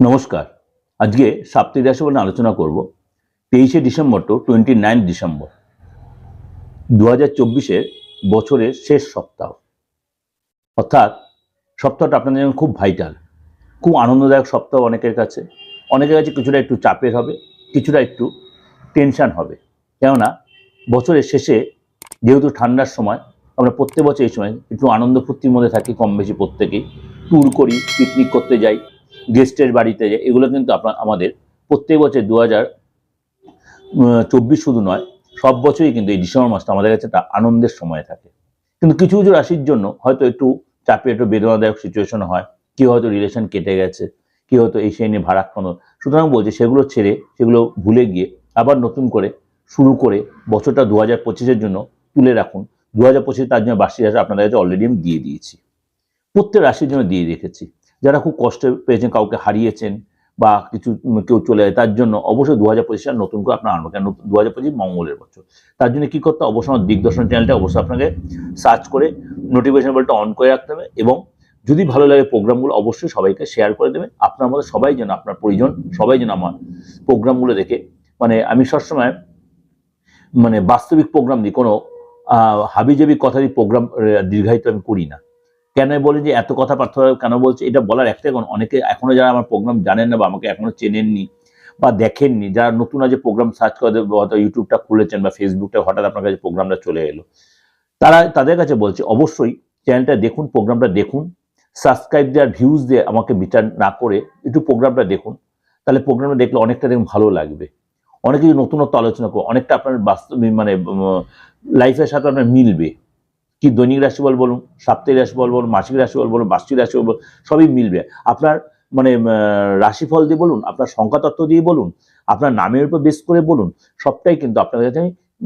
নমস্কার। আজকে সাপ্তাহিক রাশি বলে আলোচনা করব, তেইশে December to twenty nine December দু হাজার চব্বিশের বছরের শেষ সপ্তাহ। অর্থাৎ সপ্তাহটা আপনাদের জন্য খুব ভাইটাল খুব আনন্দদায়ক সপ্তাহ অনেকের কাছে। অনেকের কাছে কিছুটা একটু চাপের হবে, কিছুটা একটু টেনশন হবে। কেননা বছরের শেষে যেহেতু ঠান্ডার সময়, আমরা প্রত্যেক বছর এই সময় একটু আনন্দ ফুর্তির মধ্যে থাকি কম বেশি প্রত্যেকেই। ট্যুর করি পিকনিক করতে যাই। গেস্টের বাড়িতে এগুলো কিন্তু আপনার আমাদের প্রত্যেক বছর দু হাজার চব্বিশ শুধু নয়, সব বছরই কিন্তু এই ডিসেম্বর মাসটা আমাদের কাছে একটা আনন্দের সময় থাকে। কিন্তু কিছু কিছু রাশির জন্য হয়তো একটু চাপে, একটু বেদনাদায়ক সিচুয়েশন হয়, কি হয়তো রিলেশন কেটে গেছে, কি হয়তো এই সেই নিয়ে ভাড়াক্ষণ সুতরাং বলছে, সেগুলো ছেড়ে, সেগুলো ভুলে গিয়ে আবার নতুন করে শুরু করে বছরটা দু হাজার পঁচিশের জন্য তুলে রাখুন। দু হাজার পঁচিশে তার জন্য বার্ষিক রাশি আপনাদের কাছে অলরেডি আমি দিয়ে দিয়েছি। প্রত্যেক রাশির জন্য দিয়ে রেখেছি। যারা খুব কষ্ট পেয়েছেন, কাউকে হারিয়েছেন বা কিছু কেউ চলে যায়, তার জন্য অবশ্যই দু হাজার পঁচিশ সাল নতুন করে আপনার আনব কেন দু হাজার পঁচিশ মঙ্গলের বছর। তার জন্য কী করতে হবে? আমার দিগদর্শন চ্যানেলটা অবশ্যই আপনাকে সার্চ করে নোটিফিকেশন বেলটা অন করে রাখতে হবে এবং যদি ভালো লাগে প্রোগ্রামগুলো অবশ্যই সবাইকে শেয়ার করে দেবেন। আপনার মধ্যে সবাই যেন, আপনার পরিজন সবাই যেন আমার প্রোগ্রামগুলো দেখে মানে আমি সবসময় মানে বাস্তবিক প্রোগ্রাম দিই। কোনো হাবিজাবি কথা দিয়ে প্রোগ্রাম দীর্ঘায়িত আমি করি না। কেন বলি যে এত কথা পার্থ কেন বলছে? এটা বলার একটাই কারণ অনেকে এখনও যারা আমার প্রোগ্রাম জানেন না বা আমাকে এখনও চেনেননি বা দেখেননি, যারা নতুন আজ প্রোগ্রাম সার্চ করে হয়তো ইউটিউবটা খুলেছেন বা ফেসবুকটা হঠাৎ আপনার কাছে প্রোগ্রামটা চলে এলো। তারা তাদের কাছে বলছে, অবশ্যই চ্যানেলটা দেখুন প্রোগ্রামটা দেখুন সাবস্ক্রাইব দেওয়ার ভিউজ দিয়ে আমাকে বিচার না করে একটু প্রোগ্রামটা দেখুন, তাহলে প্রোগ্রামটা দেখলে অনেকটা দেখুন ভালো লাগবে। অনেক কিছু নতুনত্ব আলোচনা করুন অনেকটা আপনার বাস্তব মানে লাইফের সাথে আপনার মিলবে। কি দৈনিক রাশিফল বলুন, সাপ্তাহিক রাশিফল বলুন, মাসিক রাশিফল বলুন, বার্ষিক রাশিফল বলুন, সবই মিলবে। আপনার মানে রাশিফল দিয়ে বলুন, আপনার সংখ্যাতত্ত্ব দিয়ে বলুন, আপনার নামের উপর বেস করে বলুন, সবটাই কিন্তু আপনাদের কাছে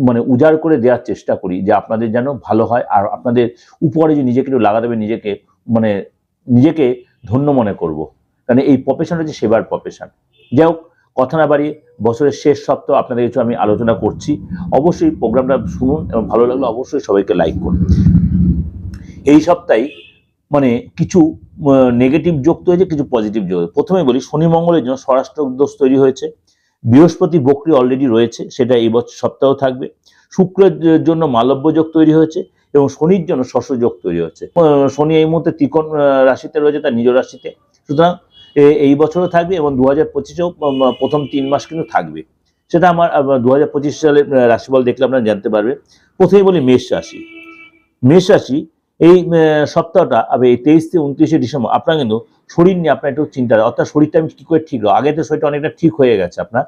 মানে উজাড় করে দেওয়ার চেষ্টা করি যে আপনাদের যেন ভালো হয় আর আপনাদের উপরে যে নিজেকে একটু লাগাতে হবে, নিজেকে মানে নিজেকে ধন্য মনে করব। কারণ এই প্রফেশন হচ্ছে সেবার প্রফেশন যাই হোক, কথা না বাড়িয়ে বছরের শেষ সপ্তাহ আপনাদের কিছু আমি আলোচনা করছি। অবশ্যই প্রোগ্রামটা শুনুন এবং ভালো লাগলে অবশ্যই সবাইকে লাইক করুন। এই সপ্তাহে মানে কিছু নেগেটিভ যুক্ত হয়েছে কিছু পজিটিভ যোগ। প্রথমে বলি, শনি মঙ্গলের জন্য স্বরাষ্ট্র দোষ তৈরি হয়েছে। বৃহস্পতি বক্রি অলরেডি রয়েছে, সেটা এই বছর সপ্তাহ থাকবে। শুক্রের জন্য মালব্য যোগ তৈরি হয়েছে এবং শনির জন্য শস্য যোগ তৈরি হচ্ছে। শনি এই মুহূর্তে ত্রিকোণ রাশিতে রয়েছে, তার নিজ রাশিতে। সুতরাং এই বছরও থাকবে এবং দু হাজার পঁচিশেও প্রথম তিন মাস কিন্তু থাকবে। সেটা আমার দু হাজার পঁচিশ সালের রাশিফল দেখলে আপনারা জানতে পারবেন প্রথমেই বলি মেষ রাশি। মেষ রাশি, এই সপ্তাহটা আবার এই তেইশ থেকে উনত্রিশে ডিসেম্বর, আপনার কিন্তু শরীর নিয়ে আপনার একটু চিন্তা। অর্থাৎ শরীরটা আমি কি করে ঠিক আগে তো শরীরটা অনেকটা ঠিক হয়ে গেছে আপনার।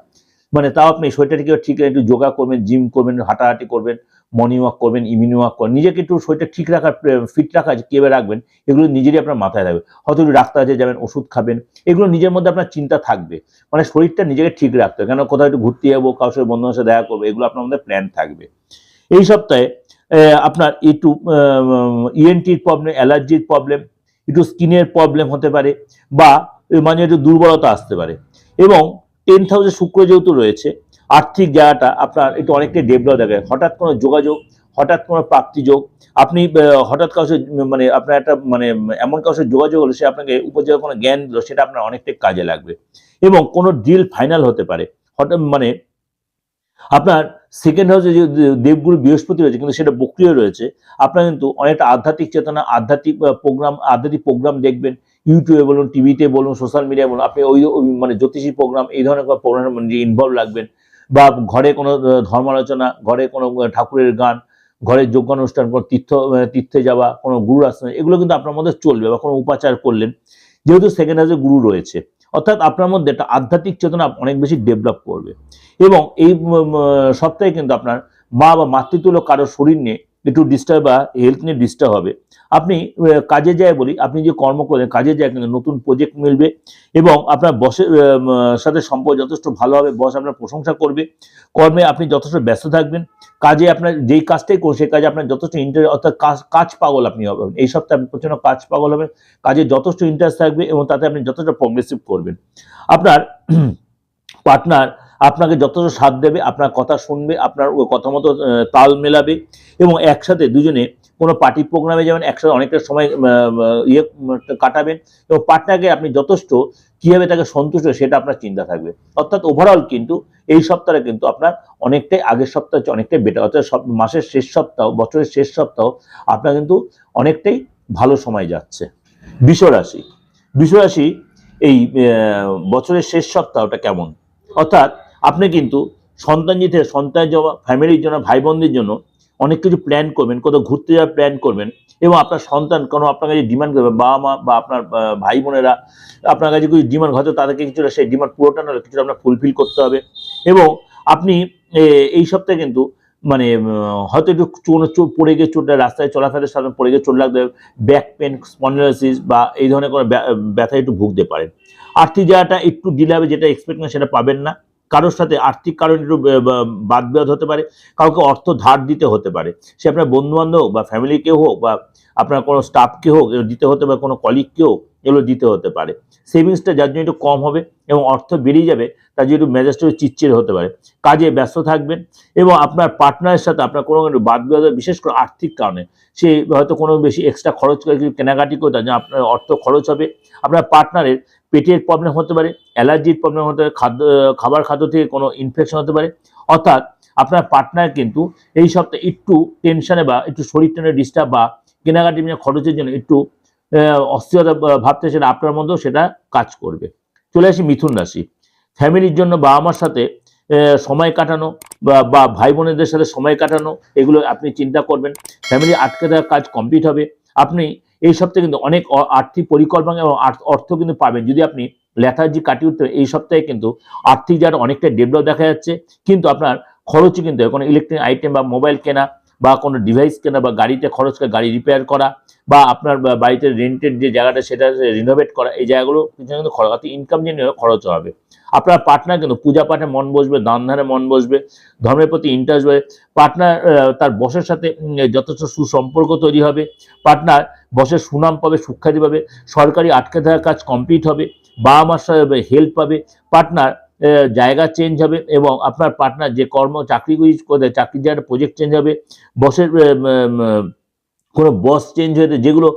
মানে তাও আপনি শরীরটা ঠিক ঠিক একটু যোগা করবেন জিম করবেন হাঁটাহাঁটি করবেন। মর্নিং ওয়াক করবেন ইভিনিং ওয়াক করবেন নিজেকে একটু শরীরটা ঠিক রাখার ফিট রাখা কীভাবে রাখবেন, এগুলো নিজেরই আপনার মাথায় থাকবে। হয়তো একটু ডাক্তার আছে যাবেন, ওষুধ খাবেন, এগুলো নিজের মধ্যে আপনার চিন্তা থাকবে। মানে শরীরটা নিজেকে ঠিক রাখতে হবে। কেন কোথাও একটু ঘুরতে যাব, কারোর সাথে বন্ধুদের সাথে দেখা করব, এগুলো আপনার মধ্যে প্ল্যান থাকবে। এই সপ্তাহে আপনার একটু ইএনটির প্রবলেম অ্যালার্জির প্রবলেম একটু স্কিনের প্রবলেম হতে পারে, বা মানে একটু দুর্বলতা আসতে পারে। এবং টেন্থ হাউসে শুক্র যেহেতু রয়েছে আর্থিক জায়গাটা আপনার একটু অনেকটাই ডেভেলপ দেখে হঠাৎ কোনো যোগাযোগ, হঠাৎ কোনো প্রাপ্তিযোগ আপনি হঠাৎ কারোর মানে আপনার একটা মানে এমন সাথে যোগাযোগ হলো সে আপনাকে উপযোগ কোনো জ্ঞান দিল, সেটা আপনার অনেকটাই কাজে লাগবে। এবং কোনো ডিল ফাইনাল হতে পারে। হঠাৎ মানে আপনার সেকেন্ড হাউসে যে দেবগুরু বৃহস্পতি রয়েছে, কিন্তু সেটা বক্রিয় রয়েছে, আপনার কিন্তু অনেকটা আধ্যাত্মিক চেতনা, আধ্যাত্মিক প্রোগ্রাম আধ্যাত্মিক প্রোগ্রাম দেখবেন। ইউটিউবে বলুন টিভিতে বলুন সোশ্যাল মিডিয়ায় বলুন, আপনি ওই ওই মানে জ্যোতিষী প্রোগ্রাম এই ধরনের প্রোগ্রাম ইনভলভ লাগবেন। বা ঘরে কোনো ধর্মালোচনা, ঘরে কোনো ঠাকুরের গান ঘরের যোগ্যানুষ্ঠান কোনো তীর্থ তীর্থে যাওয়া, কোনো গুরুর আশ্রমে, এগুলো কিন্তু আপনার মধ্যে চলবে বা কোনো উপাচার করলেন। যেহেতু সেকেন্ড হাউসে গুরু রয়েছে, অর্থাৎ আপনার মধ্যে একটা আধ্যাত্মিক চেতনা অনেক বেশি ডেভেলপ করবে। এবং এই সপ্তাহে কিন্তু আপনার মা বা মাতৃতুল্য কারও শরীর নিয়ে একটু ডিস্টার্ব বা হেলথ নিয়ে ডিস্টার্ব হবে। আপনি কাজে যায় বলি, আপনি যে কর্ম করেন কাজে যায় কিন্তু নতুন প্রজেক্ট মিলবে এবং আপনার বসের সাথে সম্পর্ক যথেষ্ট ভালো হবে, বস আপনার প্রশংসা করবে। কর্মে আপনি যথেষ্ট ব্যস্ত থাকবেন, কাজে আপনার যেই কাজটাই করুন, সেই কাজে আপনার যথেষ্ট ইন্টারেস্ট অর্থাৎ কাজ কাজ পাগল আপনি হবেন। এই সপ্তাহে আপনি প্রচণ্ড কাজ পাগল হবেন, কাজে যথেষ্ট ইন্টারেস্ট থাকবে এবং তাতে আপনি যথেষ্ট প্রগ্রেসিভ করবেন। আপনার পার্টনার আপনাকে যথেষ্ট সাথ দেবে, আপনার কথা শুনবে, আপনার কথা মতো তাল মেলাবে এবং একসাথে দুজনে কোনো পার্টি প্রোগ্রামে যাবেন, একসাথে অনেকটা সময় ইয়ে কাটাবেন এবং পার্টনারকে আপনি যথেষ্ট কীভাবে তাকে সন্তুষ্ট সেটা আপনার চিন্তা থাকবে। অর্থাৎ ওভারঅল কিন্তু এই সপ্তাহে কিন্তু আপনার অনেকটাই আগের সপ্তাহ হচ্ছে অনেকটাই বেটার অর্থাৎ সব মাসের শেষ সপ্তাহ, বছরের শেষ সপ্তাহ আপনার কিন্তু অনেকটাই ভালো সময় যাচ্ছে। বিশ্বরাশি বিশ্বরাশি এই বছরের শেষ সপ্তাহটা কেমন? অর্থাৎ আপনি কিন্তু সন্তান জিতে সন্তানের জন্য ফ্যামিলির জন্য ভাই বোনদের জন্য অনেক কিছু প্ল্যান করবেন, কোথাও ঘুরতে যাওয়ার প্ল্যান করবেন এবং আপনার সন্তান কোনো আপনার কাছে ডিমান্ড করবে, বাবা মা বা আপনার ভাই বোনেরা আপনার কাছে কিছু ডিমান্ড হয়তো তাদেরকে কিছুটা সেই ডিমান্ড পুরোটা না কিছুটা আপনার ফুলফিল করতে হবে এবং আপনি এই সপ্তাহে কিন্তু মানে হয়তো একটু কোনো চোট পড়ে গিয়ে চোটটা রাস্তায় চলাফেরার সাথে পড়ে গিয়ে চোট লাগতে ব্যাক পেন স্পন্ডালাইসিস বা এই ধরনের কোনো ব্যা- ব্যথা একটু ভুগতে পারেন। আর্থিক জায়গাটা একটু ডিলে হবে, যেটা এক্সপেক্ট না সেটা পাবেন না। কারোর সাথে আর্থিক কারণে একটু ব- ব- বাদ বিবাদ হতে পারে, কাউকে অর্থ ধার দিতে হতে পারে। সে আপনার বন্ধুবান্ধব বা ফ্যামিলিকে হোক বা আপনার কোনো স্টাফকে হোক দিতে হতে পারে, কোনো কলিগকে হোক এগুলো দিতে হতে পারে। সেভিংসটা যার জন্য একটু কম হবে এবং অর্থ বেরিয়ে যাবে, তার জন্য একটু মেজাজটা চিচ্চির হতে পারে। কাজে ব্যস্ত থাকবেন এবং আপনার পার্টনারের সাথে আপনার কোনো বাদ বিবাদ, বিশেষ করে আর্থিক কারণে, সে হয়তো কোনো বেশি এক্সট্রা খরচ করে কিছু কেনাকাটি করে, তার জন্য আপনার অর্থ খরচ হবে। আপনার পার্টনারের পেটের প্রবলেম হতে পারে, অ্যালার্জির প্রবলেম হতে পারে, খাদ্য, খাবার খাদ্য থেকে কোনো ইনফেকশন হতে পারে। অর্থাৎ আপনার পার্টনার কিন্তু এই সপ্তাহে একটু টেনশনে বা একটু শরীর টেনে ডিস্টার্ব বা কেনাকাটি খরচের জন্য একটু অস্থিরতা ভাবতে সেটা আপনার মধ্যেও সেটা কাজ করবে। চলে আসি মিথুন রাশি। ফ্যামিলির জন্য বাবা মার সাথে সময় কাটানো বা ভাই বোনেদের সাথে সময় কাটানো, এগুলো আপনি চিন্তা করবেন। ফ্যামিলি আটকে থাকা কাজ কমপ্লিট হবে। আপনি এই সপ্তাহে কিন্তু অনেক আর্থিক পরিকল্পনা এবং অর্থ কিন্তু পাবেন। যদি আপনি লেথার্জি কাটিয়ে উঠতে এই সপ্তাহে কিন্তু আর্থিক জায়গাটা অনেকটা ডেভেলপ দেখা যাচ্ছে। কিন্তু আপনার খরচই কিন্তু। কোনো ইলেকট্রনিক আইটেম বা মোবাইল কেনা বা কোনো ডিভাইস কেনা বা গাড়িতে খরচ করে গাড়ি রিপেয়ার করা বা আপনার বাড়িতে রেন্টের যে জায়গাটা সেটা রিনোভেট করা, এই জায়গাগুলো কিন্তু খরচ ইনকাম জেনে খরচ হবে। আপনার পার্টনার কিন্তু পূজা পাঠে মন বসবে, দান ধারে মন বসবে, ধর্মের প্রতি ইন্টারেস্ট হবে পার্টনার তার বসের সাথে যথেষ্ট সুসম্পর্ক তৈরি হবে, পার্টনার বসের সুনাম পাবে, সুখ্যাতি পাবে, সরকারি আটকে থাকা কাজ কমপ্লিট হবে, বাবা মার সাথে হেল্প পাবে, পার্টনার জায়গা চেঞ্জ হবে এবং আপনার পার্টনার যে কর্ম, চাকরি করে, চাকরির জায়গাটা প্রজেক্ট চেঞ্জ হবে, বসের কোনো বস চেঞ্জ হয়েছে, যেগুলো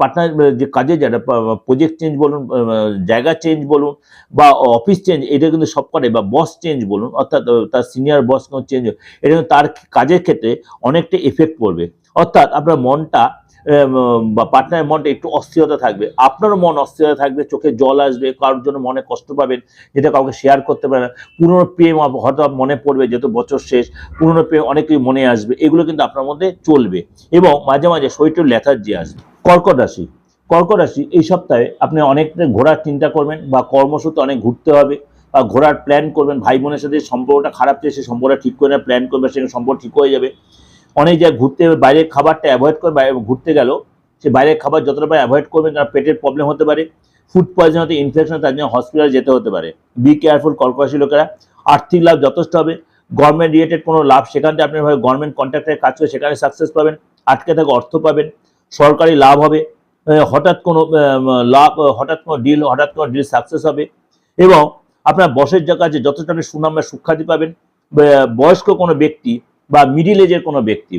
পার্টনার যে কাজে যারা প্রজেক্ট চেঞ্জ বলুন জায়গা চেঞ্জ বলুন, বা অফিস চেঞ্জ এটা কিন্তু সবকটাই, বা বস চেঞ্জ বলুন, অর্থাৎ তার সিনিয়র বস কোনো চেঞ্জ এটা তার কাজের ক্ষেত্রে অনেকটা এফেক্ট পড়বে। অর্থাৎ আপনার মনটা বা পার্টনারের মনটা একটু অস্থিরতা থাকবে। আপনারও মন অস্থিরতা থাকবে, চোখে জল আসবে, কারোর জন্য মনে কষ্ট পাবেন, যেটা কাউকে শেয়ার করতে পারে না। পুরনো প্রেম হয়তো মনে পড়বে, যেহেতু বছর শেষ, পুরনো প্রেম অনেক কিছু মনে আসবে। এগুলো কিন্তু আপনার মধ্যে চলবে। এবং মাঝে মাঝে শরীরটা ল্যাথার্জি আসবে। কর্কট রাশি। কর্কট রাশি, এই সপ্তাহে আপনি অনেক ঘোরার চিন্তা করবেন বা কর্মসূত্রে অনেক ঘুরতে হবে বা ঘোরার প্ল্যান করবেন। ভাই বোনের সাথে সম্পর্কটা খারাপ চেয়ে সেই সম্পর্কটা ঠিক করে প্ল্যান করবেন সেখানে সম্পর্ক ঠিক হয়ে যাবে। অনেক জায়গায় ঘুরতে, বাইরের খাবারটা অ্যাভয়েড করে ঘুরতে গেল, সে বাইরের খাবার যতটা পারে অ্যাভয়েড করবেন কারণ পেটের প্রবলেম হতে পারে ফুড পয়জন হতে ইনফেকশন তার জন্য হসপিটালে যেতে হতে পারে। বি কেয়ারফুল কর্কট রাশি লোকেরা। আর্থিক লাভ যথেষ্ট হবে। গভর্নমেন্ট রিলেটেড কোনো লাভ সেখান থেকে আপনি গভর্নমেন্ট কন্ট্রাক্টের কাজ করে সেখানে সাকসেস পাবেন, আটকে থাকা অর্থ পাবেন, সরকারি লাভ হবে হঠাৎ কোনো লাভ, হঠাৎ কোনো ডিল হঠাৎ কোনো ডিল সাকসেস হবে, এবং আপনার বসের জায়গা আছে যথেষ্ট আপনি সুনাম বা সুখ্যাতি পাবেন বয়স্ক কোনো ব্যক্তি বা মিডিল এজের কোনো ব্যক্তি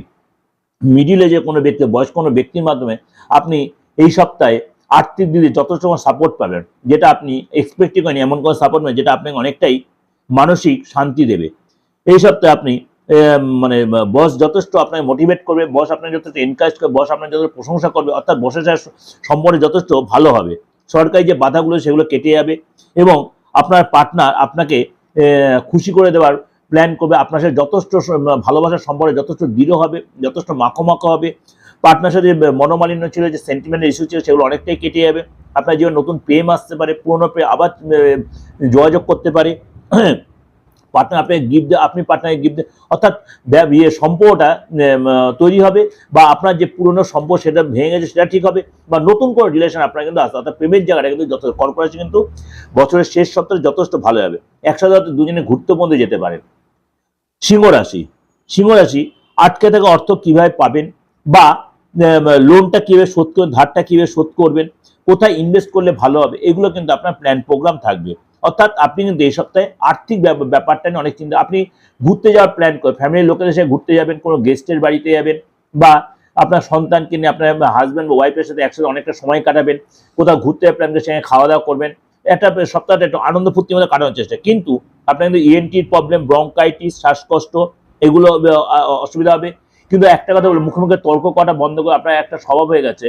মিডিল এজের কোনো ব্যক্তি, বয়স্ক কোনো ব্যক্তির মাধ্যমে আপনি এই সপ্তাহে আর্থিক দিকে যথেষ্ট সাপোর্ট পাবেন, যেটা আপনি এক্সপেক্টই করেন এমন কোনো সাপোর্ট নয় যেটা আপনাকে অনেকটাই মানসিক শান্তি দেবে। এই সপ্তাহে আপনি মানে বস যথেষ্ট আপনাকে মোটিভেট করবে বস আপনাকে যথেষ্ট এনকারেজ করবে বস আপনাকে যথেষ্ট প্রশংসা করবে, অর্থাৎ বসের সম্পর্কে যথেষ্ট ভালো হবে। সরকারি যে বাধাগুলো সেগুলো কেটে যাবে এবং আপনার পার্টনার আপনাকে খুশি করে দেওয়ার প্ল্যান করবে, আপনার সাথে যথেষ্ট ভালোবাসার সম্পর্কে যথেষ্ট দৃঢ় হবে, যথেষ্ট মাখো মাখো হবে পার্টনার সাথে মনোমালিন্য ছিল, যে সেন্টিমেন্টের ইস্যু ছিল, সেগুলো অনেকটাই কেটে যাবে। আপনার জীবনে নতুন প্রেম আসতে পারে, পুরনো প্রেম আবার যোগাযোগ করতে পারে। পার্টনার আপনাকে গিফট আপনি পার্টনারকে গিফট অর্থাৎ ইয়ে সম্পর্কটা তৈরি হবে বা আপনার যে পুরনো সম্পর্ক সেটা ভেঙে গেছে, সেটা ঠিক হবে বা নতুন কোনো রিলেশন আপনার কিন্তু আসবে অর্থাৎ প্রেমের জায়গাটা কিন্তু যথেষ্ট কর্পোরেশন কিন্তু বছরের শেষ সপ্তাহে যথেষ্ট ভালো হবে একসাথে দুজনে ঘুরতে মধ্যে যেতে পারেন। সিংহ রাশি। সিংহ রাশি, আটকে থাকা অর্থ কীভাবে পাবেন বা লোনটা কীভাবে শোধ করবেন ধারটা কীভাবে শোধ করবেন, কোথায় ইনভেস্ট করলে ভালো হবে, এগুলো কিন্তু আপনার প্ল্যান প্রোগ্রাম থাকবে। অর্থাৎ আপনি কিন্তু এই সপ্তাহে আর্থিক ব্যাপ- ব্যাপারটা নিয়ে অনেক চিন্তা, আপনি ঘুরতে যাওয়ার প্ল্যান করে ফ্যামিলির লোকেদের সাথে ঘুরতে যাবেন, কোনো গেস্টের বাড়িতে যাবেন বা আপনার সন্তানকে নিয়ে আপনার হাজব্যান্ড বা ওয়াইফের সাথে একসাথে অনেকটা সময় কাটাবেন, কোথাও ঘুরতে প্ল্যান করে সেখানে খাওয়া দাওয়া করবেন, একটা সপ্তাহটা একটু আনন্দ ফুর্তির মধ্যে কাটানোর চেষ্টা। কিন্তু আপনার কিন্তু ইএনটির প্রবলেম ব্রঙ্কাইটিস শ্বাসকষ্ট, এগুলো অসুবিধা হবে। কিন্তু একটা কথা বলে, মুখে মুখে তর্ক করাটা বন্ধ করে আপনার একটা স্বভাব হয়ে গেছে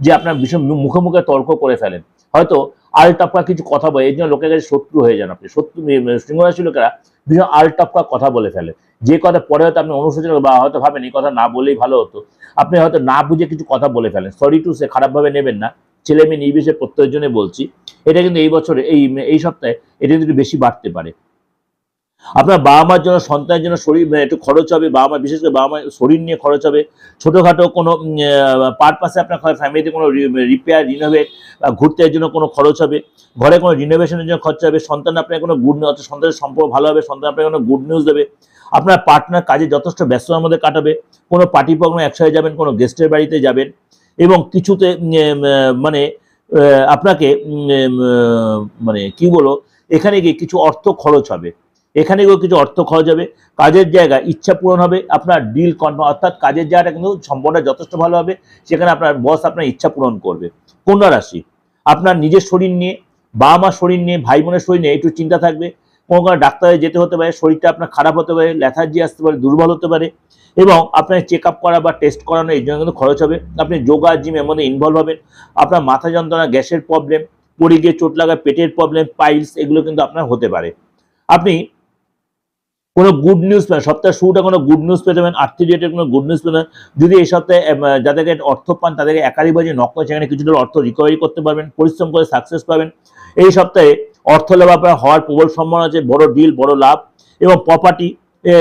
যে আপনার ভীষণ মুখে মুখে তর্ক করে ফেলেন। হয়তো আলটাপকা কিছু কথা বলে এই জন্য লোকের কাছে শত্রু হয়ে যান আপনি। শত্রু সিংহরাশি লোকেরা ভীষণ আলটাপকা কথা বলে ফেলে। যে কথা পরে হয়তো আপনি অনুশোচনা বা হয়তো ভাবেন, এই কথা না বলেই ভালো হতো। আপনি হয়তো না বুঝে কিছু কথা বলে ফেলেন। সরি টু সে খারাপভাবে নেবেন না। ছেলে মেয়ে নির্বিশেষে প্রত্যেকের জন্য বলছি। এটা কিন্তু এই বছরে, এই এই সপ্তাহে এটা কিন্তু বেশি বাড়তে পারে। আপনার বাবা মার জন্য, সন্তানের জন্য শরীর মানে একটু খরচ হবে, বাবা মা, বিশেষ করে বাবা মার শরীর নিয়ে খরচ হবে। ছোটোখাটো কোনো পারপাসে আপনার ফ্যামিলিতে কোনো রিপেয়ার রিনোভেট বা ঘুরতে জন্য কোনো খরচ হবে। ঘরে কোনো রিনোভেশনের জন্য খরচা হবে। সন্তান আপনার কোনো গুড নিউজ সন্তানের সম্পর্ক ভালো হবে, সন্তান আপনার কোনো গুড নিউজ দেবে। আপনার পার্টনার কাজে যথেষ্ট ব্যস্ততার মধ্যে কাটাবে। কোনো পার্টি প্রোগ্রামে একসাথে যাবেন, কোনো গেস্টের বাড়িতে যাবেন এবং কিছুতে মানে আপনাকে মানে কি বলো এখানে গিয়ে কিছু অর্থ খরচ হবে। এখানে গিয়েও কিছু অর্থ খরচ হবে কাজের জায়গা ইচ্ছা পূরণ হবে, আপনার ডিল কনফার্ম অর্থাৎ কাজের জায়গাটা কিন্তু সম্পূর্ণ যথেষ্ট ভালো হবে, সেখানে আপনার বস আপনার ইচ্ছা পূরণ করবে। কন্যা রাশি, আপনার নিজের শরীর নিয়ে বাবা মার শরীর নিয়ে, ভাই বোনের শরীর নিয়ে একটু চিন্তা থাকবে। কোনো কোনো ডাক্তারে যেতে হতে পারে, শরীরটা আপনার খারাপ হতে পারে ল্যাথার্জি আসতে পারে, দুর্বল হতে পারে, এবং আপনার চেক আপ করা বা টেস্ট করানো এই জন্য কিন্তু খরচ হবে। আপনি যোগা জিমের মধ্যে ইনভলভ হবেন, আপনার মাথা যন্ত্রণা, গ্যাসের প্রবলেম পড়ে গিয়ে চোট লাগা, পেটের প্রবলেম পাইলস এগুলো কিন্তু আপনার হতে পারে। আপনি কোনো গুড নিউজ পেন সপ্তাহে শুরুটা কোনো গুড নিউজ পেতে পারেন আর্থিক রিলেটেড কোনো গুড নিউজ পারেন। যদি এই সপ্তাহে যাদেরকে অর্থ পান, তাদেরকে একাধিক বাজে নক সেখানে কিছুটা অর্থ রিকভারি করতে পারবেন, পরিশ্রম করে সাকসেস পাবেন এই সপ্তাহে অর্থ লাভ আপনার হওয়ার প্রবল সম্ভাবনা আছে, বড় ডিল বড় লাভ এবং প্রপার্টি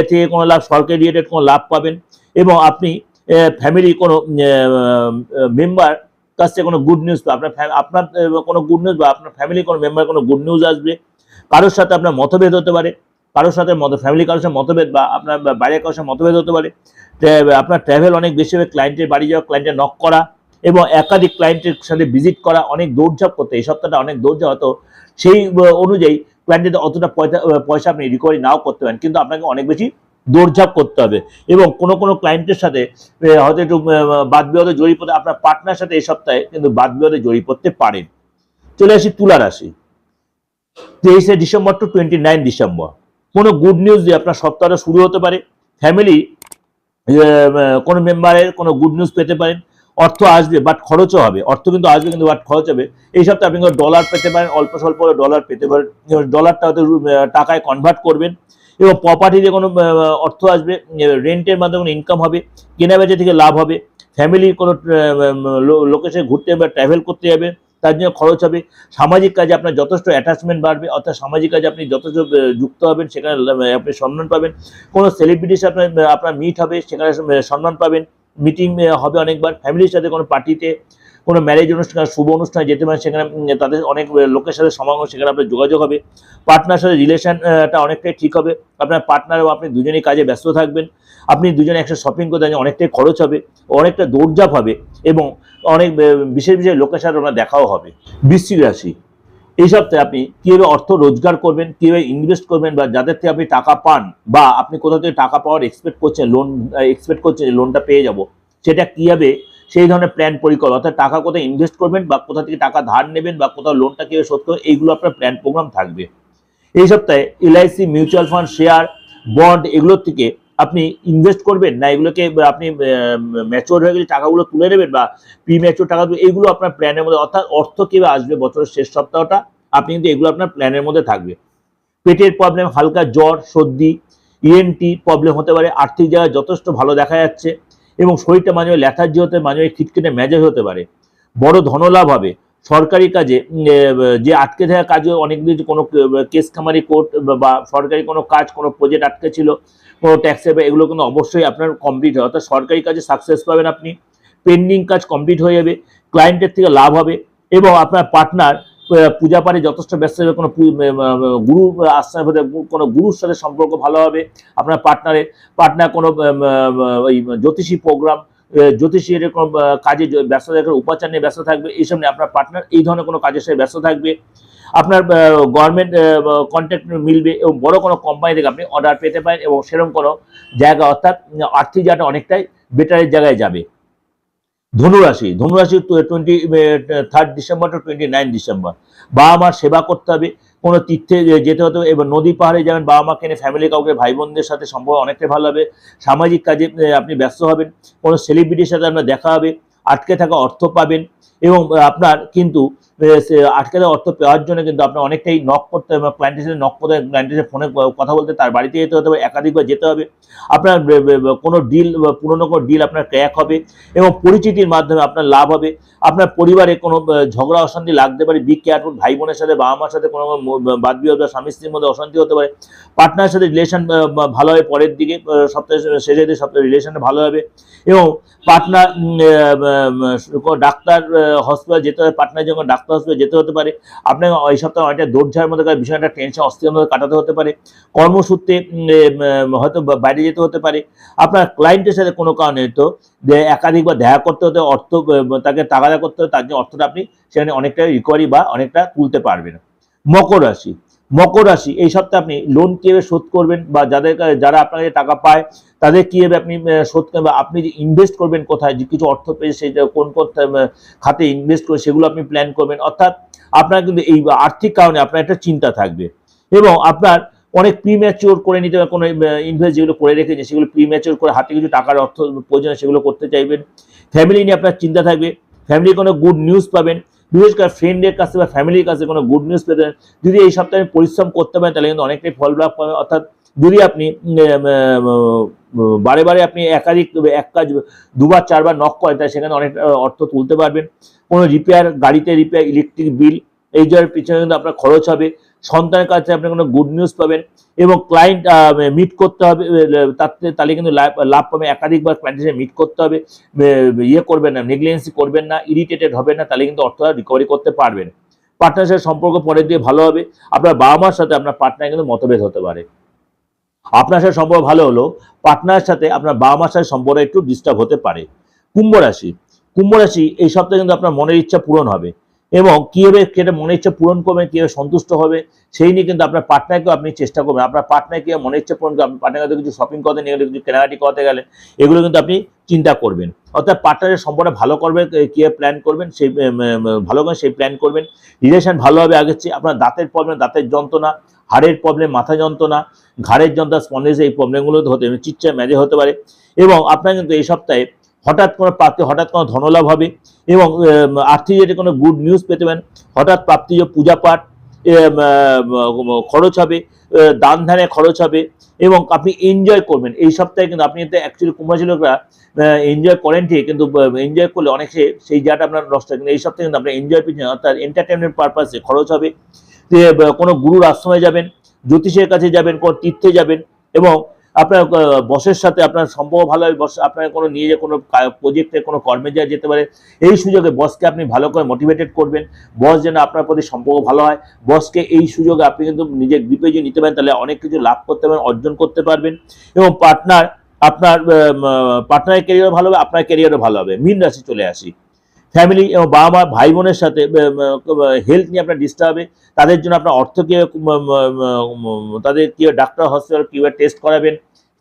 থেকে কোনো লাভ, সরকারি রিলেটেড কোনো লাভ পাবেন এবং আপনি ফ্যামিলি কোনো মেম্বার কাছ থেকে কোনো গুড নিউজ আপনার আপনার কোনো গুড নিউজ বা আপনার ফ্যামিলি কোনো মেম্বার কোনো গুড নিউজ আসবে, কারোর সাথে আপনার মতভেদ হতে পারে কারোর সাথে মত ফ্যামিলি কারোর সাথে মতভেদ বা আপনার বাইরে কারোর সাথে মতভেদ হতে পারে। আপনার ট্রাভেল অনেক বেশি হবে ক্লায়েন্টের বাড়ি যাওয়া ক্লায়েন্টের নক করা এবং একাধিক ক্লায়েন্টের সাথে ভিজিট করা, অনেক দৌড়ঝাঁপ করতে। এই সপ্তাহটা অনেক দৌড়ঝাঁপ হতো সেই অনুযায়ী ক্লায়েন্টের অতটা পয়সা পয়সা আপনি রিকভারি নাও করতে পারেন। কিন্তু আপনাকে অনেক বেশি দৌড়ঝাঁপ করতে হবে এবং কোনো কোনো ক্লায়েন্টের সাথে হয়তো একটু বাদ বিবাদে জড়িয়ে পড়তে, আপনার পার্টনার সাথে এই সপ্তাহে কিন্তু বাদ বিবাদে জড়িয়ে পড়তে পারেন। চলে আসি তুলা রাশি। তেইশে December to twenty nine December. কোনো গুড নিউজ দিয়ে আপনার সপ্তাহটা শুরু হতে পারে। ফ্যামিলি কোনো মেম্বারের কোনো গুড নিউজ পেতে পারেন। অর্থ আসবে বাট খরচও হবে। অর্থ কিন্তু আসবে, কিন্তু বাট খরচ হবে। এই সপ্তাহে আপনি ডলার পেতে পারেন, অল্প স্বল্প ডলার পেতে পারেন। ডলারটা হয়তো টাকায় কনভার্ট করবেন। এবং প্রপার্টিতে কোনো অর্থ আসবে রেন্টের মাধ্যমে কোনো ইনকাম হবে, কেনাবেচা থেকে লাভ হবে। ফ্যামিলি কোনো লোকের ঘুরতে বা ট্রাভেল করতে যাবে। তার জন্য খরচ হবে। সামাজিক কাজে আপনার যথেষ্ট অ্যাটাচমেন্ট বাড়বে, অর্থাৎ সামাজিক কাজে আপনি যথেষ্ট যুক্ত হবেন, সেখানে আপনি সম্মান পাবেন। কোনো সেলিব্রিটির সাথে আপনার আপনার মিট হবে, সেখানে সম্মান পাবেন। মিটিং হবে অনেকবার। ফ্যামিলির সাথে কোনো পার্টিতে কোনো ম্যারেজ অনুষ্ঠান শুভ অনুষ্ঠানে যেতে পারেন সেখানে তাদের অনেক লোকের সাথে সমাগম, সেখানে আপনার যোগাযোগ হবে। পার্টনার সাথে রিলেশনটা অনেকটাই ঠিক হবে। আপনার পার্টনার এবং আপনি দুজনেই কাজে ব্যস্ত থাকবেন। আপনি দুজনে একসাথে শপিং করতে অনেকটাই খরচ হবে, অনেকটা দৌড়ঝাঁপ হবে এবং অনেক বিশেষ বিশেষ লোকের সাথে আপনার দেখাও হবে। বৃশ্চিক রাশি, এই সপ্তাহে আপনি কীভাবে অর্থ রোজগার করবেন, কীভাবে ইনভেস্ট করবেন বা যাদের থেকে আপনি টাকা পান বা আপনি কোথাও থেকে টাকা পাওয়ার এক্সপেক্ট করছেন লোন এক্সপেক্ট করছেন লোনটা পেয়ে যাব, সেটা কীভাবে সেই ধরনের প্ল্যান পরিকল্পনা, অর্থাৎ টাকা কোথায় ইনভেস্ট করবেন বা কোথা থেকে টাকা ধার নেবেন বা কোথাও লোনটা কীভাবে শোধ করবেন, এইগুলো আপনার প্ল্যান প্রোগ্রাম থাকবে। এই সপ্তাহে LIC mutual fund share bond এগুলোর থেকে আপনি ইনভেস্ট করবেন না এগুলোকে আপনি ম্যাচিওর হয়ে গেলে টাকাগুলো তুলে নেবেন বা প্রি ম্যাচিওর টাকা এইগুলো আপনার প্ল্যানের মধ্যে, অর্থাৎ অর্থ কীভাবে আসবে বছরের শেষ সপ্তাহটা, আপনি কিন্তু এগুলো আপনার প্ল্যানের মধ্যে থাকবে। পেটের প্রবলেম হালকা জ্বর, সর্দি ইএনটি প্রবলেম হতে পারে, আর্থিক জায়গায় যথেষ্ট ভালো দেখা যাচ্ছে। এবং শরীরটা মাঝে ল্যাথার্জি হতে, মাঝে খিটখিটে মেজাজ হতে পারে। বড় ধনলাভ হবে। সরকারি কাজে যে আটকে থাকা কাজে অনেকগুলি কোনো কেস খামারি কোর্ট বা সরকারি কোনো কাজ, কোনো প্রজেক্ট আটকে ছিল, কোনো ট্যাক্সের এগুলো কিন্তু অবশ্যই আপনার কমপ্লিট হয়। অর্থাৎ সরকারি কাজে সাকসেস পাবেন আপনি। পেন্ডিং কাজ কমপ্লিট হয়ে যাবে। ক্লায়েন্টের থেকে লাভ হবে। এবং আপনার পার্টনার পূজা পাঠে যথেষ্ট ব্যস্ত হবে কোনো গুরু আশ্রয় হতে কোনো গুরুর সাথে সম্পর্ক ভালো হবে, আপনার পার্টনারের পার্টনার কোনো ওই জ্যোতিষী প্রোগ্রাম জ্যোতিষী এরকম কাজে ব্যস্ত থাকবে উপাচার নিয়ে ব্যস্ত থাকবে এইসব নিয়ে আপনার পার্টনার এই ধরনের কোনো কাজের সাথে ব্যস্ত থাকবে। আপনার গভর্নমেন্ট কন্ট্রাক্ট মিলবে এবং বড় কোনো কোম্পানি থেকে আপনি অর্ডার পেতে পারেন এবং সেরকম কোনো জায়গা অর্থাৎ আর্থিক জায়গাটা অনেকটাই বেটারের জায়গায় যাবে। ধনুরাশি ধনুরাশি twenty third December to twenty nine December বাবা মার সেবা করতে হবে, কোনো তীর্থে যেতে হতে হবে এবং নদী পাহাড়ে যাবেন, বাবা মাকে এনে ফ্যামিলি কাউকে ভাই বোনদের সাথে সম্পর্ক অনেকটাই ভালো হবে। সামাজিক কাজে আপনি ব্যস্ত হবেন, কোনো সেলিব্রিটির সাথে আপনার দেখা হবে, আটকে থাকা অর্থ পাবেন এবং আপনার কিন্তু আটকে থাকা অর্থ পাওয়ার জন্য কিন্তু আপনার অনেকটাই নক করতে হবে ক্লায়েন্টের সাথে নক করতে ক্লায়েন্টের সাথে ফোনে কথা বলতে, তার বাড়িতে যেতে হতে হবে, একাধিকবার যেতে হবে। আপনার কোনো ডিল পুরনো কোনো ডিল আপনার ক্র্যাক হবে এবং পরিচিতির মাধ্যমে আপনার লাভ হবে। আপনার পরিবারে কোনো ঝগড়া, অশান্তি লাগতে পারে বি কেয়ারফুল ভাই বোনের সাথে বাবা মার সাথে কোনো বাদ বিবাদ বা স্বামী স্ত্রীর মধ্যে অশান্তি হতে পারে। পার্টনারের সাথে রিলেশন ভালো হবে পরের দিকে সপ্তাহে দিকে সপ্তাহে রিলেশনটা ভালো হবে এবং পার্টনার ডাক্তার হসপিটাল যেতে হবে পার্টনার যখন ডাক্তার হসপিটাল যেতে হতে পারে। আপনাকে এই সপ্তাহে অনেকটা দৌড়ঝাড়ের মধ্যে বিষয়টা টেনশন অস্থির মধ্যে কাটাতে হতে পারে। কর্মসূত্রে হয়তো বাইরে যেতে হতে পারে। আপনার ক্লায়েন্টের সাথে কোনো কারণে তো একাধিকবার দেখা করতে হতে, অর্থ তাকে তাগাদা করতে হবে তার জন্য অর্থটা আপনি সেখানে অনেকটা রিকভারি বা অনেকটা তুলতে পারবেন মকর রাশি মকর রাশি, এই সপ্তাহে আপনি লোন কীভাবে শোধ করবেন বা যাদের যারা আপনার টাকা পায় তাদের কীভাবে আপনি শোধ বা আপনি যে ইনভেস্ট করবেন কোথায়, যে কিছু অর্থ পেয়ে সেটা কোন কোন খাতে ইনভেস্ট করে সেগুলো আপনি প্ল্যান করবেন। অর্থাৎ আপনার কিন্তু এই আর্থিক কারণে আপনার একটা চিন্তা থাকবে এবং আপনার অনেক প্রিম্যাচিওর করে নিতে হবে, কোনো ইনভেস্ট যেগুলো করে রেখেছে সেগুলো প্রিম্যাচিওর করে হাতে কিছু টাকার অর্থ প্রয়োজন সেগুলো করতে চাইবেন। ফ্যামিলি নিয়ে আপনার চিন্তা থাকবে। ফ্যামিলির কোনো গুড নিউজ পাবেন। বিশেষ করে ফ্রেন্ডের কাছে বা ফ্যামিলির কাছে কোনো গুড নিউজ পেতেন যদি এই সপ্তাহে পরিশ্রম করতে পারেন তাহলে কিন্তু অনেকটাই ফল লাভ পাবেন অর্থাৎ যদি আপনি বারে বারে আপনি একাধিক, এক কাজ দুবার, চারবার নক করেন, তাহলে সেখানে অনেক অর্থ তুলতে পারবেন। কোনো রিপেয়ার গাড়িতে রিপেয়ার ইলেকট্রিক বিল এই যার পিছনে কিন্তু আপনার খরচ হবে। সন্তানের কাছে আপনি কোনো গুড নিউজ পাবেন এবং ক্লায়েন্ট মিট করতে হবে তাতে তাহলে কিন্তু লাভ পাবে একাধিকবার ক্লায়েন্টের সাথে মিট করতে হবে ইয়ে করবেন না নেগলিজেন্সি করবেন না ইরিটেটেড হবেন না, তাহলে কিন্তু অর্থ রিকভারি করতে পারবেন। পার্টনারের সাথে সম্পর্ক পরের দিয়ে ভালো হবে। আপনার বাবা মার সাথে আপনার পার্টনার কিন্তু মতভেদ হতে পারে। আপনার সাথে সম্পর্ক ভালো হলো পার্টনারের সাথে আপনার বাবা মার সাথে সম্পর্ক একটু ডিস্টার্ব হতে পারে। কুম্ভ রাশি কুম্ভ রাশি এই সপ্তাহে কিন্তু আপনার মনের ইচ্ছা পূরণ হবে এবং কীভাবে সেটা মনের ইচ্ছা পূরণ করবেন, কীভাবে সন্তুষ্ট হবে, সেই নিয়ে কিন্তু আপনার পার্টনারকেও আপনি চেষ্টা করবেন। আপনার পার্টনারকে মনের ইচ্ছা পূরণ করবেন পার্টনারকে কিছু শপিং করতে নিয়ে গেলে কিছু কেনাকাটি করতে গেলে, এগুলো কিন্তু আপনি চিন্তা করবেন। অর্থাৎ পার্টনারের সম্পর্ক ভালো করবেন কীভাবে প্ল্যান করবেন, সেই ভালো করে সেই প্ল্যান করবেন। রিলেশন ভালো হবে চেয়ে, আপনার দাঁতের প্রবলেম দাঁতের যন্ত্রণা হাড়ের প্রবলেম মাথা যন্ত্রণা, ঘাড়ের যন্ত্রণা স্পন্ডেস এই প্রবলেমগুলো হতে চিচ্চা মেজে হতে পারে। এবং আপনার কিন্তু এই সপ্তাহে হঠাৎ কোনো প্রাপ্তি, হঠাৎ কোনো ধনলাভ হবে এবং আর্থিক যদি কোনো গুড নিউজ পেতে পারেন। হঠাৎ প্রাপ্তি যে পূজা পাঠ খরচ হবে দান ধ্যানে খরচ হবে এবং আপনি এনজয় করবেন। এই সপ্তাহে কিন্তু আপনি অ্যাকচুয়ালি কুম্ভরাশি লোকরা এনজয় করেন ঠিক, কিন্তু এনজয় করলে অনেকে সেই জায়গাটা আপনার নষ্ট হয়। কিন্তু এই সপ্তাহে কিন্তু আপনার এনজয় পিছনে অর্থাৎ এন্টারটেনমেন্ট পারপাসে খরচ হবে। কোনো গুরুর আশ্রমে যাবেন, জ্যোতিষের কাছে যাবেন, কোনো তীর্থে যাবেন এবং আপনার বসের সাথে আপনার সম্পর্ক ভালো হবে বস আপনার কোনো নিয়ে যে কোনো প্রজেক্টে কোনো কর্মে যা যেতে পারে, এই সুযোগে বসকে আপনি ভালো করে মোটিভেটেড করবেন। বস যেন আপনার প্রতি সম্পর্ক ভালো হয়, বসকে এই সুযোগে আপনি কিন্তু নিজের গ্রিপে যদি নিতে পারেন, তাহলে অনেক কিছু লাভ করতে পারেন অর্জন করতে পারবেন এবং পার্টনার আপনার পার্টনারের ক্যারিয়ার ভালো হবে, আপনার ক্যারিয়ারও ভালো হবে। মিন রাশি চলে আসি। ফ্যামিলি এবং বাবা মা ভাই বোনের সাথে হেলথ নিয়ে আপনার ডিস্টার্ব হবে তাদের জন্য আপনার অর্থ কি তাদের কি ডাক্তার হসপিটাল কীভাবে টেস্ট করাবেন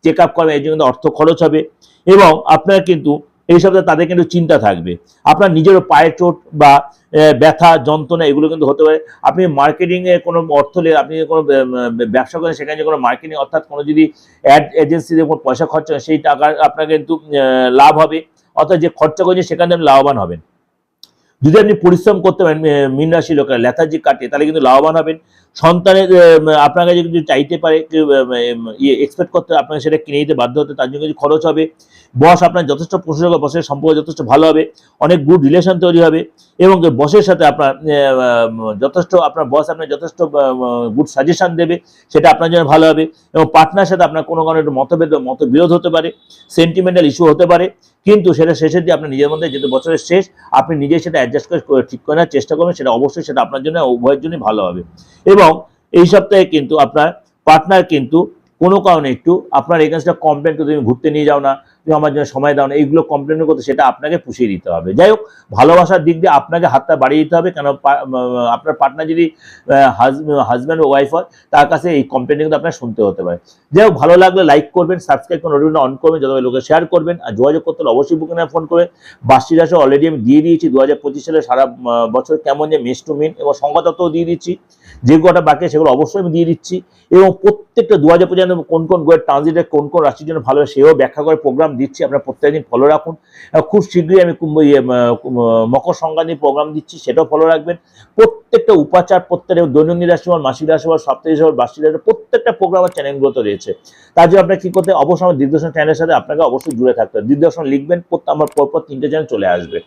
চেক আপ করাবেন এই জন্য অর্থ খরচ হবে এবং আপনার কিন্তু এই সপ্তাহে তাদের কিন্তু চিন্তা থাকবে। আপনার নিজেরও পায়ের চোট বা ব্যথা, যন্ত্রণা এগুলো কিন্তু হতে পারে। আপনি মার্কেটিংয়ে কোনো অর্থ নিয়ে আপনি কোনো ব্যবসা করেন, সেখানে যে কোনো মার্কেটিং অর্থাৎ কোনো যদি অ্যাড এজেন্সিতে কোনো পয়সা খরচা হয়, সেই টাকা আপনার কিন্তু লাভ হবে। অর্থাৎ যে খরচা করেছে সেখানে লাভবান হবেন। যদি আপনি পরিশ্রম করতে পারেন মিন রাশি লোকেরা লেথার্জি কাটে তাহলে কিন্তু লাভবান হবেন। সন্তানের আপনার কাছে কিছু চাইতে পারে ইয়ে এক্সপেক্ট করতে, আপনাকে সেটা কিনে দিতে বাধ্য হতে তার জন্য কিছু খরচ হবে। বস আপনার যথেষ্ট প্রশংসা করে বসের সম্পর্ক যথেষ্ট ভালো হবে, অনেক গুড রিলেশন তৈরি হবে এবং বসের সাথে আপনার যথেষ্ট আপনার বস আপনার যথেষ্ট গুড সাজেশন দেবে, সেটা আপনার জন্য ভালো হবে এবং পার্টনার সাথে আপনার কোনো কারণে একটু মতভেদ, মতবিরোধ হতে পারে সেন্টিমেন্টাল ইস্যু হতে পারে, কিন্তু সেটা শেষের দিয়ে আপনার নিজের মধ্যে যেহেতু বছরের শেষ, আপনি নিজে সেটা অ্যাডজাস্ট করে, ঠিক করে চেষ্টা করবেন, সেটা অবশ্যই সেটা আপনার জন্য, উভয়ের জন্যই ভালো হবে এবং এই সপ্তাহে কিন্তু আপনার পার্টনার কিন্তু কোনো কারণে একটু আপনার এগেনস্টটা কমপ্লেন তুমি ঘুরতে নিয়ে যাও না, তুমি আমার জন্য সময় দাও না, এইগুলো কমপ্লেন করতে সেটা আপনাকে পুষিয়ে দিতে হবে। যাই হোক, ভালোবাসার দিক দিয়ে আপনাকে হাতটা বাড়িয়ে দিতে হবে, কেন আপনার পার্টনার যদি হাজব্যান্ড ওয়াইফ হয়, তার কাছে এই কমপ্লেন কিন্তু আপনার শুনতে হতে পারে। যাই হোক, ভালো লাগলে লাইক করবেন সাবস্ক্রাইব করে নোটিফিকেশন অন করবেন, যত লোকে শেয়ার করবেন, আর যোগাযোগ করতে হলে অবশ্যই বুকিং ফোন করে বার্ষিক রাশি অলরেডি আমি দিয়ে দিয়েছি দু হাজার পঁচিশ সালে সারা বছর কেমন যে মেস টু মিন, এবং সংখ্যাতত্ত্বও দিয়ে দিচ্ছি। যে কটা বাকি সেগুলো অবশ্যই আমি দিয়ে দিচ্ছি। এবং প্রত্যেকটা দু হাজার পর্যন্ত কোন কোন গোয়ের ট্রানজিটে কোন কোন রাশির জন্য ভালো সেও ব্যাখ্যা করে প্রোগ্রাম দিচ্ছি। আপনারা প্রত্যেকদিন ফলো রাখুন। খুব শীঘ্রই আমি ইয়ে, মকর সংক্রান্তি প্রোগ্রাম দিচ্ছি সেটাও ফলো রাখবেন। প্রত্যেকটা উপাচার প্রত্যেকটা দৈনন্দিন রাশিফল মাসিক রাশিফল সাপ্তাহিক রাশিফল বার্ষিক রাশিফল প্রত্যেকটা প্রোগ্রাম আমার চ্যানেলগুলোতে রয়েছে। তার জন্য আপনার কী করতে? অবশ্যই আমার দিগদর্শন চ্যানেলের সাথে আপনাকে অবশ্যই জুড়ে থাকতে হবে। দিগদর্শন লিখবেন আমার পরপর তিনটে চ্যানেল চলে আসবে।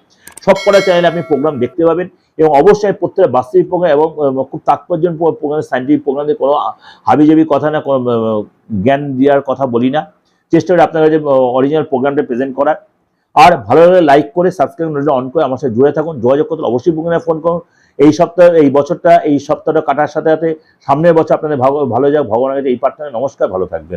সব কটা চ্যানেলে আপনি প্রোগ্রাম দেখতে পাবেন। এবং অবশ্যই প্রত্যেকটা বাস্তবিক প্রোগ্রাম এবং খুব তাৎপর্য প্রোগ্রাম সাইন্টিফিক প্রোগ্রাম কোনো হাবিজাবি কথা না, কোনো জ্ঞান দেওয়ার কথা বলি না। চেষ্টা করি আপনার কাছে অরিজিনাল প্রোগ্রামটা প্রেজেন্ট করার। আর ভালো লাগলে লাইক করে সাবস্ক্রাইব নোটিফিকেশন অন করে আমার সাথে জুড়ে থাকুন। যোগাযোগ করতে অবশ্যই বুকিংয়ে ফোন করুন। এই সপ্তাহ, এই বছরটা, এই সপ্তাহটা কাটার সাথে সাথে সামনের বছর আপনাদের ভালো ভালো যাক, ভগবানের এই প্রার্থনা। নমস্কার, ভালো থাকবেন।